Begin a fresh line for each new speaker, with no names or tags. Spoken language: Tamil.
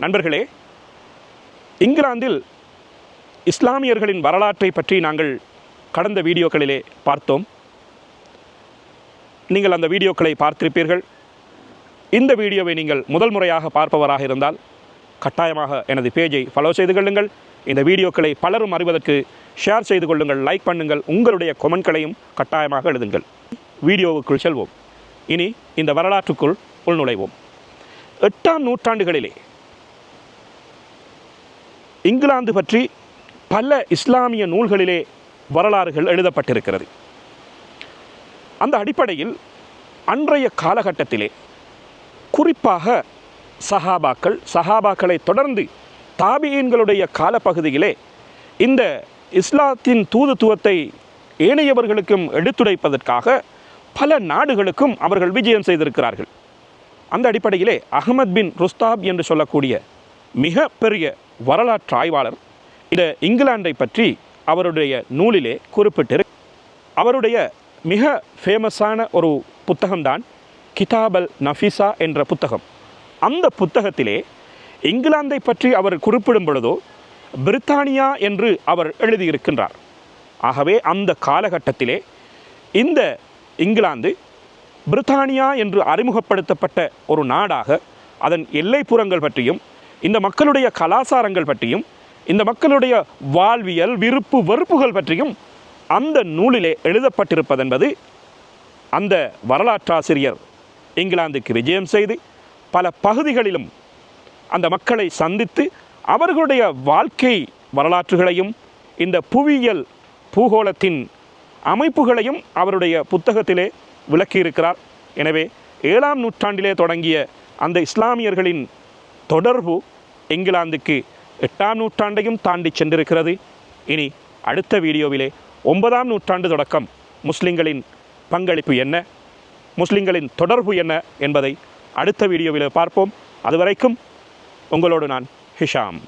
நண்பர்களே இங்கிலாந்தில் இஸ்லாமியர்களின் வரலாற்றை பற்றி நாங்கள் கடந்த வீடியோக்களிலே பார்த்தோம். நீங்கள் அந்த வீடியோக்களை பார்த்திருப்பீர்கள். இந்த வீடியோவை நீங்கள் முதல் முறையாக பார்ப்பவராக இருந்தால் கட்டாயமாக எனது பேஜை ஃபாலோ செய்து கொள்ளுங்கள். இந்த வீடியோக்களை பலரும் அறிவதற்கு ஷேர் செய்து கொள்ளுங்கள் லைக் பண்ணுங்கள் உங்களுடைய கொமெண்ட்களையும் கட்டாயமாக எழுதுங்கள். வீடியோவுக்குள் செல்வோம். இனி இந்த வரலாற்றுக்குள் உள்நுழைவோம். எட்டாம் நூற்றாண்டுகளிலே இங்கிலாந்து பற்றி பல இஸ்லாமிய நூல்களிலே வரலாறுகள் எழுதப்பட்டிருக்கிறது. அந்த அடிப்படையில் அன்றைய காலகட்டத்திலே குறிப்பாக சஹாபாக்கள் சஹாபாக்களை தொடர்ந்து தாபியன்களுடைய காலப்பகுதியிலே இந்த இஸ்லாத்தின் தூதுத்துவத்தை ஏனையவர்களுக்கும் எடுத்துரைப்பதற்காக பல நாடுகளுக்கும் அவர்கள் விஜயம் செய்திருக்கிறார்கள். அந்த அடிப்படையிலே அகமத் பின் ருஸ்தாப் என்று சொல்லக்கூடிய மிக பெரிய வரலாற்று ஆய்வாளர் இந்த இங்கிலாந்தை பற்றி அவருடைய நூலிலே குறிப்பிட்டிரு அவருடைய மிக ஃபேமஸான ஒரு புத்தகம்தான் கிதாபல் நஃபிசா என்ற புத்தகம். அந்த புத்தகத்திலே இங்கிலாந்தை பற்றி அவர் குறிப்பிடும் பொழுதோ பிரித்தானியா என்று அவர் எழுதியிருக்கின்றார். ஆகவே அந்த காலகட்டத்திலே இந்த இங்கிலாந்து பிரித்தானியா என்று அறிமுகப்படுத்தப்பட்ட ஒரு நாடாக அதன் எல்லைப்புறங்கள் பற்றியும் இந்த மக்களுடைய கலாச்சாரங்கள் பற்றியும் இந்த மக்களுடைய வாழ்வியல் விருப்பு வெறுப்புகள் பற்றியும் அந்த நூலிலே எழுதப்பட்டிருப்பதென்பது அந்த வரலாற்றாசிரியர் இங்கிலாந்துக்கு விஜயம் செய்து பல பகுதிகளிலும் அந்த மக்களை சந்தித்து அவர்களுடைய வாழ்க்கை வரலாற்றுகளையும் இந்த புவியியல் பூகோளத்தின் அமைப்புகளையும் அவருடைய புத்தகத்திலே விளக்கியிருக்கிறார். எனவே ஏழாம் நூற்றாண்டிலே தொடங்கிய அந்த இஸ்லாமியர்களின் தொடர்பு இங்கிலாந்துக்கு எட்டாம் நூற்றாண்டையும் தாண்டி சென்றிருக்கிறது. இனி அடுத்த வீடியோவிலே ஒன்பதாம் நூற்றாண்டு தொடக்கம் முஸ்லிம்களின் பங்களிப்பு என்ன முஸ்லிம்களின் தொடர்பு என்ன என்பதை அடுத்த வீடியோவில் பார்ப்போம். அதுவரைக்கும் உங்களோடு நான் ஹிஷாம்.